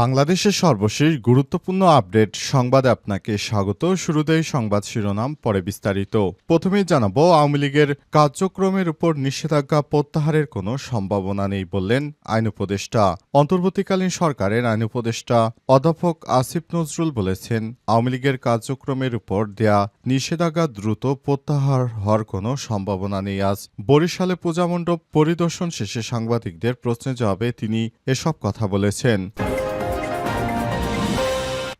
বাংলাদেশের সর্বশেষ গুরুত্বপূর্ণ আপডেট সংবাদে আপনাকে স্বাগত। শুরুতেই সংবাদ শিরোনাম, পরে বিস্তারিত। প্রথমেই জানাব, আওয়ামী লীগের কার্যক্রমের উপর নিষেধাজ্ঞা প্রত্যাহারের কোনো সম্ভাবনা নেই বললেন আইন উপদেষ্টা। অন্তর্বর্তীকালীন সরকারের আইন উপদেষ্টা অধ্যাপক আসিফ নজরুল বলেছেন, আওয়ামী লীগের কার্যক্রমের উপর দেয়া নিষেধাজ্ঞা দ্রুত প্রত্যাহার হওয়ার কোনো সম্ভাবনা নেই। আজ বরিশালে পূজামণ্ডপ পরিদর্শন শেষে সাংবাদিকদের প্রশ্নের জবাবে তিনি এসব কথা বলেছেন।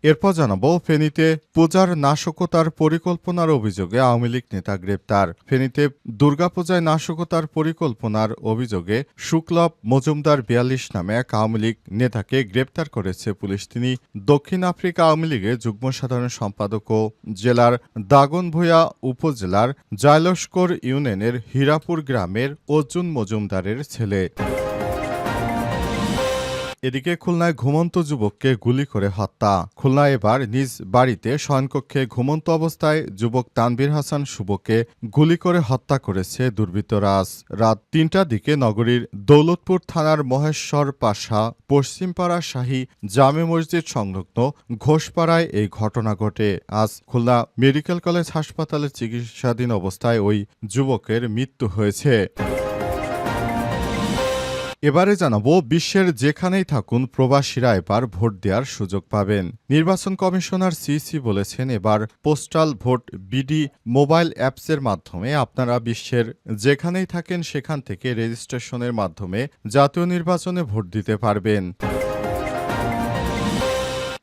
এরপর জানাব, ফেনীতে পূজার নাশকতার পরিকল্পনার অভিযোগে আওয়ামী লীগ নেতা গ্রেপ্তার। ফেনীতে দুর্গাপূজায় নাশকতার পরিকল্পনার অভিযোগে শুক্লব মজুমদার বিয়াল্লিশ নামে এক আওয়ামী লীগ নেতাকে গ্রেপ্তার করেছে পুলিশ। তিনি দক্ষিণ আফ্রিকা আওয়ামী লীগের যুগ্ম সাধারণ সম্পাদক ও জেলার দাগনভূঞা উপজেলার জায়লস্কর ইউনিয়নের হীরাপুর গ্রামের অর্জুন মজুমদারের ছেলে। এদিকে খুলনায় ঘুমন্ত যুবককে গুলি করে হত্যা। খুলনায় এবার নিজ বাড়িতে শয়নকক্ষে ঘুমন্ত অবস্থায় যুবক তানবীর হাসান শুভকে গুলি করে হত্যা করেছে দুর্বৃত্তরা রাত তিনটার দিকে নগরীর দৌলতপুর থানার মহেশ্বর পাশা, পশ্চিমপাড়া শাহী জামে মসজিদ সংলগ্ন ঘোষপাড়ায় এই ঘটনা ঘটে। আজ খুলনা মেডিকেল কলেজ হাসপাতালে চিকিৎসাধীন অবস্থায় ওই যুবকের মৃত্যু হয়েছে। এবারে জানাব, বিশ্বের যেখানেই থাকুন, প্রবাসীরা এবার ভোট দেওয়ার সুযোগ পাবেন। নির্বাচন কমিশনার সিসি বলেছেন, এবার পোস্টাল ভোট বিডি মোবাইল অ্যাপসের মাধ্যমে আপনারা বিশ্বের যেখানেই থাকেন, সেখান থেকে রেজিস্ট্রেশনের মাধ্যমে জাতীয় নির্বাচনে ভোট দিতে পারবেন।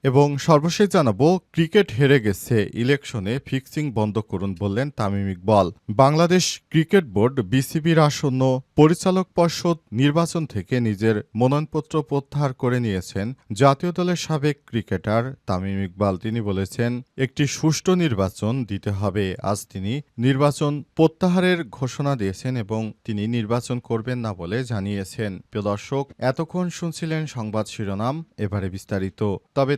এবং সর্বশেষ জানাব, ক্রিকেট হেরে গেছে। ইলেকশনে ফিক্সিং বন্ধ করুন বললেন তামিম ইকবল। বাংলাদেশ ক্রিকেট বোর্ড বিসিবির আসন্ন পরিচালক পর্ষদ নির্বাচন থেকে নিজের মনোনয়নপত্র প্রত্যাহার করে নিয়েছেন জাতীয় দলের সাবেক ক্রিকেটার তামিম ইকবাল। তিনি বলেছেন, একটি সুষ্ঠু নির্বাচন দিতে হবে। আজ তিনি নির্বাচন প্রত্যাহারের ঘোষণা দিয়েছেন এবং তিনি নির্বাচন করবেন না বলে জানিয়েছেন। প্রিয় দর্শক, এতক্ষণ শুনছিলেন সংবাদ শিরোনাম, এবারে বিস্তারিত। তবে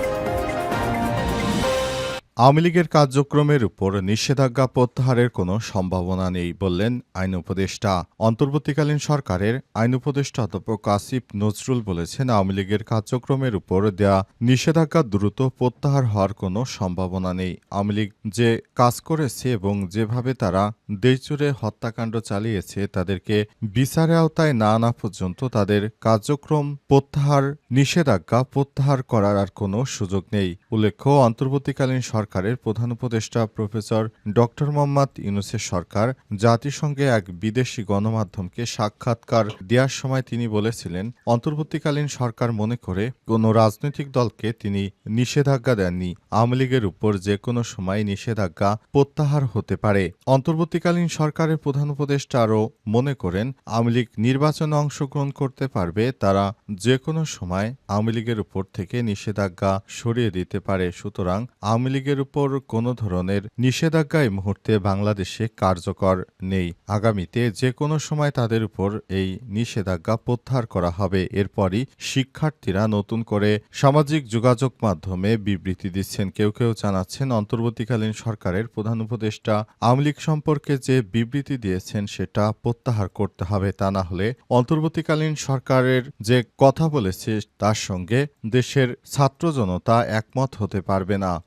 আওয়ামী লীগের কার্যক্রমের উপর নিষেধাজ্ঞা প্রত্যাহারের কোনো সম্ভাবনা নেই বললেন আইন উপদেষ্টা। অন্তর্বর্তীকালীন সরকারের আইন উপদেষ্টা অধ্যাপক আসিফ নজরুল বলেছেন, আওয়ামী লীগের কার্যক্রমের উপর দেয়া নিষেধাজ্ঞা দ্রুত প্রত্যাহার হওয়ার কোনো সম্ভাবনা নেই। আওয়ামী লীগ যে কাজ করেছে এবং যেভাবে তারা দেশজুড়ে হত্যাকাণ্ড চালিয়েছে, তাদেরকে বিচারে আওতায় না আনা পর্যন্ত তাদের কার্যক্রম প্রত্যাহার, নিষেধাজ্ঞা প্রত্যাহার করার আর কোনো সুযোগ নেই। উল্লেখ্য, অন্তর্বর্তীকালীন সরকারের প্রধান উপদেষ্টা প্রফেসর ডক্টর মোহাম্মদ ইউনুসের সরকার জাতিসংঘে এক বিদেশি গণমাধ্যমকে সাক্ষাৎকার দেওয়ার সময় তিনি বলেছিলেন, অন্তর্বর্তীকালীন সরকার মনে করে কোনো রাজনৈতিক দলকে তিনি নিষেধাজ্ঞা দেননি। আওয়ামী লীগের উপর যে কোনো সময় নিষেধাজ্ঞা প্রত্যাহার হতে পারে। অন্তর্বর্তীকালীন সরকারের প্রধান উপদেষ্টা আরও মনে করেন, আওয়ামী লীগ নির্বাচনে অংশগ্রহণ করতে পারবে, তারা যে কোনো সময় আওয়ামী লীগের উপর থেকে নিষেধাজ্ঞা সরিয়ে দিতে পারে। সুতরাং আওয়ামী লীগের উপর কোনো ধরনের নিষেধাজ্ঞা এই মুহূর্তে বাংলাদেশে কার্যকর নেই। আগামীতে যে কোনো সময় তাদের উপর এই নিষেধাজ্ঞা প্রত্যাহার করা হবে। এরপরই শিক্ষার্থীরা নতুন করে সামাজিক যোগাযোগ মাধ্যমে বিবৃতি দিচ্ছেন। কেউ কেউ জানাচ্ছেন, অন্তর্বর্তীকালীন সরকারের প্রধান উপদেষ্টা আওয়ামী সম্পর্কে যে বিবৃতি দিয়েছেন সেটা প্রত্যাহার করতে হবে। তা না হলে অন্তর্বর্তীকালীন সরকারের যে কথা বলেছে, তার সঙ্গে দেশের ছাত্র জনতা একমত হতে পারবে না।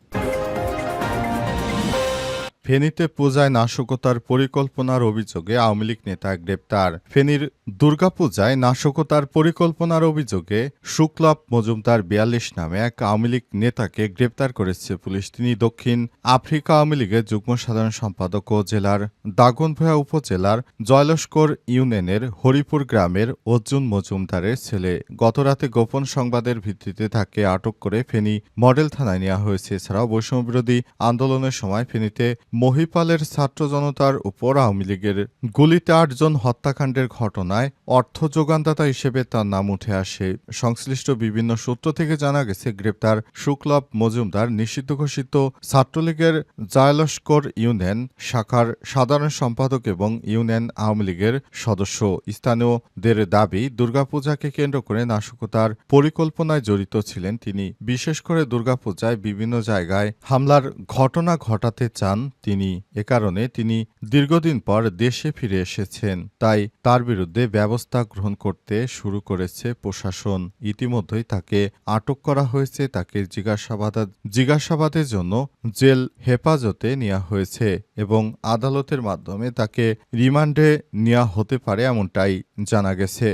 ফেনীতে পূজায় নাশকতার পরিকল্পনার অভিযোগে আওয়ামী লীগ নেতা গ্রেপ্তার। ফেনীর দুর্গাপূজায় নাশকতার পরিকল্পনার অভিযোগে শুক্লাব মজুমদার বিয়াল্লিশ নামে এক আওয়ামী লীগ নেতাকে গ্রেপ্তার করেছে পুলিশ। তিনি দক্ষিণ আফ্রিকা আওয়ামী লীগের যুগ্ম সাধারণ সম্পাদক ও জেলার দাগনভূঞা উপজেলার জয়লস্কর ইউনিয়নের হরিপুর গ্রামের অর্জুন মজুমদারের ছেলে। গতরাতে গোপন সংবাদের ভিত্তিতে তাকে আটক করে ফেনী মডেল থানায় নেওয়া হয়েছে। এছাড়াও বৈষম্যবিরোধী আন্দোলনের সময় ফেনীতে মহিপালের ছাত্র জনতার উপর আওয়ামী লীগের গুলিতে আটজন হত্যাকাণ্ডের ঘটনায় অর্থ যোগানদাতা হিসেবে তার নাম উঠে আসে। সংশ্লিষ্ট বিভিন্ন সূত্র থেকে জানা গেছে, গ্রেপ্তার শুক্লব মজুমদার নিষিদ্ধ ঘোষিত ছাত্রলীগের জায়লস্কর ইউনিয়ন শাখার সাধারণ সম্পাদক এবং ইউনিয়ন আওয়ামী লীগের সদস্য। স্থানীয়দের দাবি, দুর্গাপূজাকে কেন্দ্র করে নাশকতার পরিকল্পনায় জড়িত ছিলেন তিনি। বিশেষ করে দুর্গাপূজায় বিভিন্ন জায়গায় হামলার ঘটনা ঘটাতে চান তিনি এ কারণে তিনি দীর্ঘদিন পর দেশে ফিরে এসেছেন। তাই তার বিরুদ্ধে ব্যবস্থা গ্রহণ করতে শুরু করেছে প্রশাসন। ইতিমধ্যেই তাকে আটক করা হয়েছে। তাকে জিজ্ঞাসাবাদ, জিজ্ঞাসাবাদের জন্য জেল হেফাজতে নেওয়া হয়েছে এবং আদালতের মাধ্যমে তাকে রিমান্ডে নেওয়া হতে পারে এমনটাই জানা গেছে।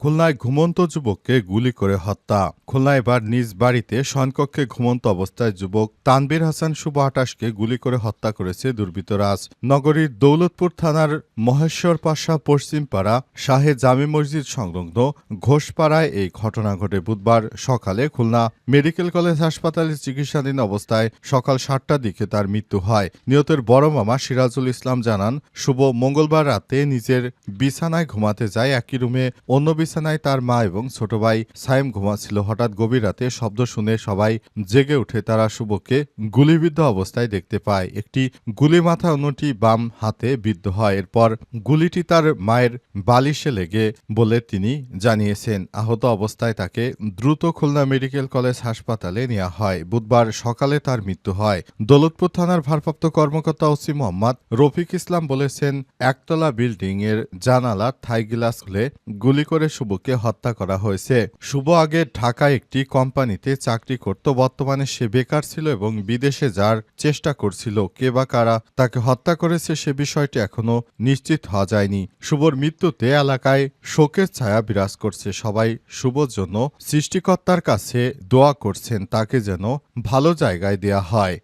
খুলনায় ঘুমন্ত যুবককে গুলি করে হত্যা। খুলনায় এবার নিজ বাড়িতে শয়নকক্ষে ঘুমন্ত অবস্থায় যুবক তানবীর হাসান শুভ আটাশকে গুলি করে হত্যা করেছে দুর্বৃত্তরাজ। নগরীর দৌলতপুর থানার মহেশ্বর পাশা পশ্চিমপাড়া শাহে জামি মসজিদ সংলগ্ন ঘোষপাড়ায় এই ঘটনা ঘটে বুধবার সকালে খুলনা মেডিকেল কলেজ হাসপাতালে চিকিৎসাধীন অবস্থায় সকাল সাতটার দিকে তার মৃত্যু হয়। নিহতের বড় মামা সিরাজুল ইসলাম জানান, শুভ মঙ্গলবার রাতে নিজের বিছানায় ঘুমাতে যায় একই রুমে। অন্য বিছানায় তার মা এবং ছোট ভাই সাইম ঘুমাচ্ছিল। হঠাৎ গভীর রাতে শব্দ শুনে সবাই জেগে উঠে তারা শুভকে গুলিবিদ্ধ অবস্থায় দেখতে পায়। একটি গুলি মাথা, অন্যটি বাম হাতে বিদ্ধ হয়। এরপর গুলিটি তার মায়ের বালিশে লেগে বলে তিনি জানিয়েছেন। আহত অবস্থায় তাকে দ্রুত খুলনা মেডিকেল কলেজ হাসপাতালে নেওয়া হয়। বুধবার সকালে তার মৃত্যু হয়। দৌলতপুর থানার ভারপ্রাপ্ত কর্মকর্তা ওসি মোহাম্মদ রফিক ইসলাম বলেছেন, একতলা বিল্ডিং এর জানালা থাই গ্লাস খুলে গুলি করে শুভকে হত্যা করা হয়েছে। শুভ আগে ঢাকায় একটি কোম্পানিতে চাকরি করত, বর্তমানে সে বেকার ছিল এবং বিদেশে যাওয়ার চেষ্টা করছিল। কে বা কারা তাকে হত্যা করেছে সে বিষয়টি এখনও নিশ্চিত হওয়া যায়নি। শুভর মৃত্যুতে এলাকায় শোকের ছায়া বিরাজ করছে। সবাই শুভর জন্য সৃষ্টিকর্তার কাছে দোয়া করছেন, তাকে যেন ভালো জায়গায় দেয়া হয়।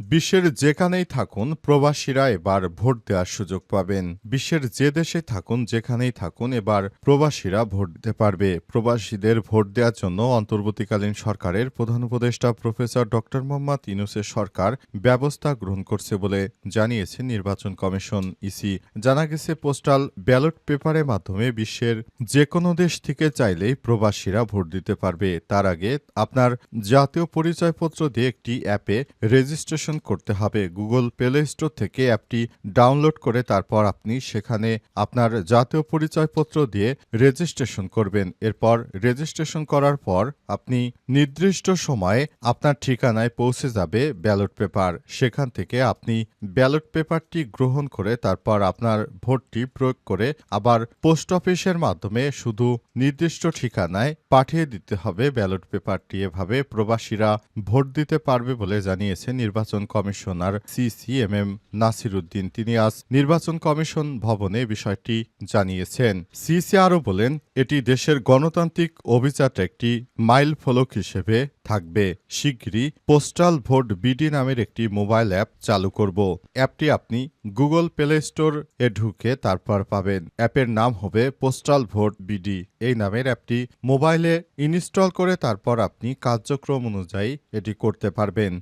বিশ্বের যেখানেই থাকুন, প্রবাসীরা এবার ভোট দেওয়ার সুযোগ পাবেন। বিশ্বের যে দেশে থাকুন, যেখানেই থাকুন, এবার প্রবাসীরা ভোট দিতে পারবে। প্রবাসীদের ভোট দেওয়ার জন্য অন্তর্বর্তীকালীন সরকারের প্রধান উপদেষ্টা প্রফেসর ডক্টর মোহাম্মদ ইনুসের সরকার ব্যবস্থা গ্রহণ করছে বলে জানিয়েছে নির্বাচন কমিশন। ইসি জানা গেছে, পোস্টাল ব্যালট পেপারের মাধ্যমে বিশ্বের যে কোনো দেশ থেকে চাইলেই প্রবাসীরা ভোট দিতে পারবে। তার আগে আপনার জাতীয় পরিচয়পত্র দিয়ে একটি অ্যাপে রেজিস্ট্রেশন করতে হবে। গুগল প্লে স্টোর থেকে অ্যাপটি ডাউনলোড করে তারপর আপনি সেখানে আপনার জাতীয় পরিচয়পত্র দিয়ে রেজিস্ট্রেশন করবেন। এরপর রেজিস্ট্রেশন করার পর আপনি নির্দিষ্ট সময়ে আপনার ঠিকানায় পৌঁছে যাবে ব্যালট পেপার। সেখান থেকে আপনি ব্যালট পেপারটি গ্রহণ করে তারপর আপনার ভোটটি প্রয়োগ করে আবার পোস্ট অফিসের মাধ্যমে শুধু নির্দিষ্ট ঠিকানায় পাঠিয়ে দিতে হবে ব্যালট পেপারটি। এভাবে প্রবাসীরা ভোট দিতে পারবে বলে জানিয়েছে নির্বাচন কমিশনার সিসিএমএম নাসিরুদ্দিন। তিনি আজ নির্বাচন কমিশন ভবনে বিষয়টি জানিয়েছেন। সিসি আরও বলেন, এটি দেশের গণতান্ত্রিক অভিযাত্রা একটি মাইল ফলক হিসেবে থাকবে। শিগগিরই পোস্টাল ভোট বিডি নামের একটি মোবাইল অ্যাপ চালু করব। অ্যাপটি আপনি গুগল প্লে স্টোর এ ঢুকে তারপর পাবেন। অ্যাপের নাম হবে পোস্টাল ভোট বিডি। এই নামের অ্যাপটি মোবাইলে ইনস্টল করে তারপর আপনি কার্যক্রম অনুযায়ী এটি করতে পারবেন।